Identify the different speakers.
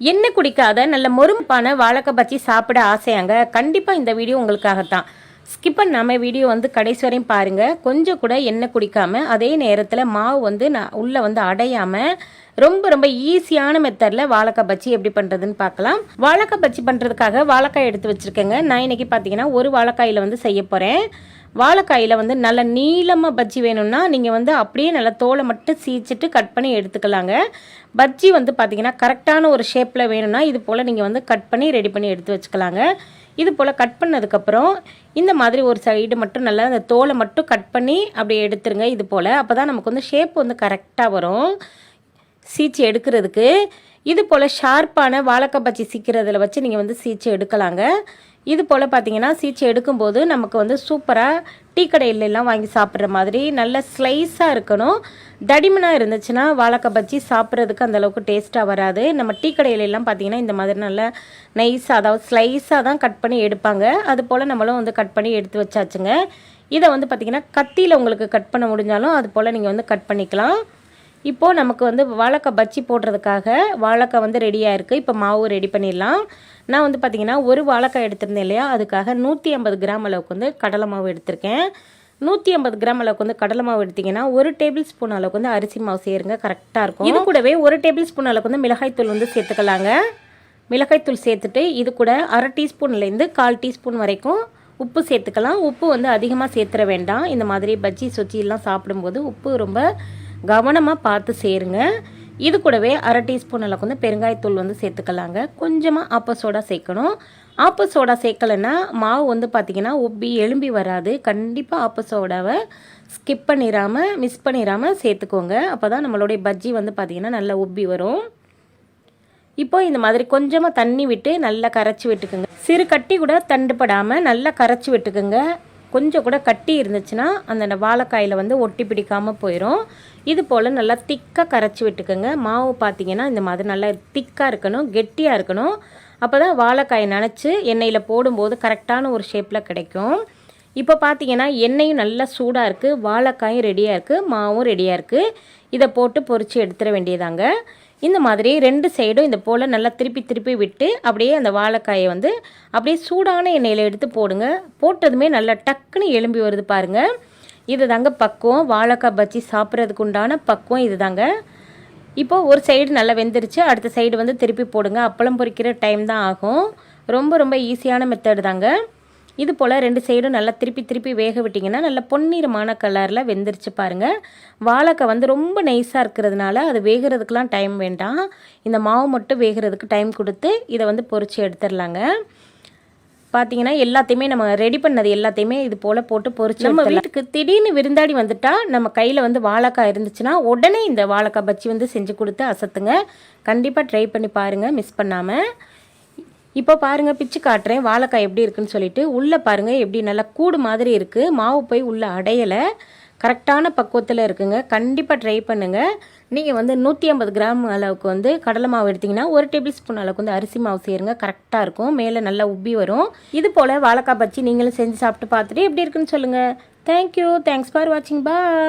Speaker 1: எண்ணெய் குடிக்காத நல்ல மொறுப்பான வாழைக்காய் பச்சி சாப்பிட ஆசையாங்க. கண்டிப்பாக இந்த வீடியோ உங்களுக்காகத்தான். ஸ்கிப் பண்ணாமல் வீடியோ வந்து கடைசி வரையும் பாருங்கள் கொஞ்சம் கூட எண்ணெய் குடிக்காமல் அதே நேரத்தில் மாவு வந்து நான் உள்ளே வந்து அடையாமல் ரொம்ப ரொம்ப ஈஸியான மெத்தடில் வாழைக்காய் பச்சி எப்படி பண்ணுறதுன்னு பார்க்கலாம் வாழைக்காய் பச்சி பண்ணுறதுக்காக வாழைக்காய் எடுத்து வச்சுருக்கேங்க. நான் இன்னைக்கு பார்த்தீங்கன்னா ஒரு வாழைக்காயில் வந்து செய்ய போகிறேன் வாழைக்காயில் வந்து நல்ல நீளமாக பஜ்ஜி வேணும்னா நீங்கள் வந்து அப்படியே நல்லா தோலை மட்டும் சீச்சிட்டு கட் பண்ணி எடுத்துக்கலாங்க. பஜ்ஜி வந்து பார்த்திங்கன்னா கரெக்டான ஒரு ஷேப்பில் வேணும்னா இது போல் நீங்கள் வந்து கட் பண்ணி ரெடி பண்ணி எடுத்து வச்சுக்கலாங்க. இது போல் கட் பண்ணதுக்கப்புறம் இந்த மாதிரி ஒரு சைடு மட்டும் நல்லா அந்த தோலை மட்டும் கட் பண்ணி அப்படியே எடுத்துருங்க இது போல். அப்போ தான் நமக்கு வந்து ஷேப் வந்து கரெக்டாக வரும். சீச்சு எடுக்கிறதுக்கு. இது போல் ஷார்ப்பான வாழைக்காய் பச்சி சீக்கிறதுல வச்சு நீங்கள் வந்து சீச்சு எடுக்கலாங்க. இது போல் பார்த்தீங்கன்னா சீச்சு எடுக்கும்போது நமக்கு வந்து சூப்பராக டீ கடையிலெல்லாம் வாங்கி சாப்பிட்ற மாதிரி நல்ல ஸ்லைஸாக இருக்கணும். தடிமனாக இருந்துச்சுன்னா வாழைக்காய் பச்சி சாப்பிட்றதுக்கு அந்தளவுக்கு டேஸ்ட்டாக வராது. நம்ம டீ கடையிலெல்லாம் பார்த்தீங்கன்னா இந்த மாதிரி நல்ல நைஸாக அதாவது ஸ்லைஸாக தான் கட் பண்ணி எடுப்பாங்க. அது போல் நம்மளும் வந்து கட் பண்ணி எடுத்து வச்சாச்சுங்க. இதை வந்து பார்த்திங்கன்னா கத்தியில் உங்களுக்கு கட் பண்ண முடிஞ்சாலும் அது போல் நீங்கள் வந்து கட் பண்ணிக்கலாம். இப்போது நமக்கு வந்து வாழைக்காய் பச்சி போடுறதுக்காக வாழைக்காய் வந்து ரெடியாக இருக்குது இப்போ மாவு ரெடி பண்ணிடலாம். நான் வந்து பார்த்திங்கன்னா ஒரு வாழைக்காய் எடுத்திருந்தேன் இல்லையா? அதுக்காக நூற்றி ஐம்பது கிராம் அளவுக்கு வந்து கடலை மாவு எடுத்திருக்கேன். நூற்றி ஐம்பது கிராம் அளவுக்கு வந்து கடலை மாவு எடுத்திங்கன்னா ஒரு டேபிள் ஸ்பூன் அளவுக்கு வந்து அரிசி மாவு சேருங்க கரெக்டாக இருக்கும். இது கூடவே ஒரு டேபிள் ஸ்பூன் அளவுக்கு வந்து மிளகாய்த்தூள் வந்து சேர்த்துக்கலாங்க. மிளகாய்த்தூள் சேர்த்துட்டு இது கூட அரை டீஸ்பூன்லேருந்து கால் டீஸ்பூன் வரைக்கும் உப்பு சேர்த்துக்கலாம். உப்பு வந்து அதிகமாக சேர்த்துற வேண்டாம். இந்த மாதிரி பஜ்ஜி சொச்சியெல்லாம் சாப்பிடும்போது உப்பு ரொம்ப கவனமாக பார்த்து சேருங்க. இது கூடவே அரை டீஸ்பூன் அளவுக்கு வந்து பெருங்காயத்தூள் வந்து சேர்த்துக்கலாங்க. கொஞ்சமாக ஆப்ப சோடா சேர்க்கணும். ஆப்ப சோடா சேர்க்கலைன்னா மாவு வந்து பார்த்திங்கன்னா உப்பி எலும்பி வராது. கண்டிப்பாக ஆப்ப சோடாவை ஸ்கிப் பண்ணிடாமல் மிஸ் பண்ணிடாமல் சேர்த்துக்கோங்க. அப்போ தான் நம்மளுடைய பஜ்ஜி வந்து பார்த்திங்கன்னா நல்லா உப்பி வரும். இப்போ இந்த மாதிரி கொஞ்சமாக தண்ணி விட்டு நல்லா கரைச்சி விட்டுக்குங்க. சிறு கட்டி கூட தண்டுப்படாமல் நல்லா கரைச்சி விட்டுக்குங்க. கொஞ்சம் கூட கட்டி இருந்துச்சுன்னா அந்த வாழைக்காயில் வந்து ஒட்டி பிடிக்காமல் போயிடும் இது போல் நல்லா திக்காக கரைச்சி விட்டுக்கோங்க. மாவு பார்த்தீங்கன்னா இந்த மாதிரி நல்லா திக்காக இருக்கணும் கெட்டியாக இருக்கணும். அப்போ தான் வாழைக்காயை நினச்சி எண்ணெயில் போடும்போது கரெக்டான ஒரு ஷேப்பில் கிடைக்கும். இப்போ பார்த்தீங்கன்னா எண்ணெயும் நல்லா சூடாக இருக்குது வாழைக்காயும் ரெடியாக இருக்குது மாவும் ரெடியாக இருக்குது இதை போட்டு பொறிச்சு எடுத்துட வேண்டியதாங்க. இந்த மாதிரி ரெண்டு சைடும் இந்த போல் நல்லா திருப்பி திருப்பி விட்டு அப்படியே அந்த வாழைக்காயை வந்து அப்படியே சூடான எண்ணெயில் எடுத்து போடுங்க. போட்டதுமே நல்லா டக்குன்னு எலும்பி வருது பாருங்கள் இது தாங்க பக்குவம். வாழைக்காய் பச்சி சாப்பிட்றதுக்கு உண்டான பக்குவம் இது தாங்க. இப்போது ஒரு சைடு நல்லா வெந்துருச்சு. அடுத்த சைடு வந்து திருப்பி போடுங்க. அப்பளம் பொரிக்கிற டைம் தான் ஆகும். ரொம்ப ரொம்ப ஈஸியான மெத்தடு தாங்க. இது போல் ரெண்டு சைடும் நல்லா திருப்பி திருப்பி வேக விட்டிங்கன்னா நல்லா பொன்னிறமான கலரில் வெந்துருச்சு பாருங்கள் வாழைக்காய் வந்து ரொம்ப நைஸாக இருக்கிறதுனால அது வேகிறதுக்கெலாம் டைம் வேண்டாம். இந்த மாவு மட்டும் வேகிறதுக்கு டைம் கொடுத்து இதை வந்து பொறிச்சு எடுத்துடலாங்க. பார்த்தீங்கன்னா எல்லாத்தையுமே நம்ம ரெடி பண்ணது எல்லாத்தையுமே இது போல் போட்டு பொறிச்சு நம்ம வீட்டுக்கு திடீர்னு விருந்தாடி வந்துட்டா நம்ம கையில் வந்து வாழைக்காய் இருந்துச்சுன்னா உடனே இந்த வாழைக்காய் பச்சி வந்து செஞ்சு கொடுத்து அசத்துங்க. கண்டிப்பாக ட்ரை பண்ணி பாருங்கள் மிஸ் பண்ணாமல் இப்போ பாருங்கள் பிச்சு காட்டுறேன். வாழைக்காய் எப்படி இருக்குன்னு சொல்லிட்டு உள்ளே பாருங்கள் எப்படி நல்லா கூடு மாதிரி இருக்குது மாவு போய் உள்ளே அடையலை. கரெக்டான பக்குவத்தில் இருக்குங்க. கண்டிப்பாக ட்ரை பண்ணுங்கள் நீங்கள் வந்து நூற்றி ஐம்பது கிராம் அளவுக்கு வந்து கடலை மாவு எடுத்திங்கன்னா ஒரு டேபிள் ஸ்பூன் அளவுக்கு வந்து அரிசி மாவு சேருங்க. கரெக்டாக இருக்கும். மேலே நல்லா உப்பி வரும். இது போல் வாழைக்காய் பச்சி நீங்களும் செஞ்சு சாப்பிட்டு பார்த்துட்டு எப்படி இருக்குன்னு சொல்லுங்கள் தேங்க்யூ தேங்க்ஸ் ஃபார் வாட்சிங் பாய்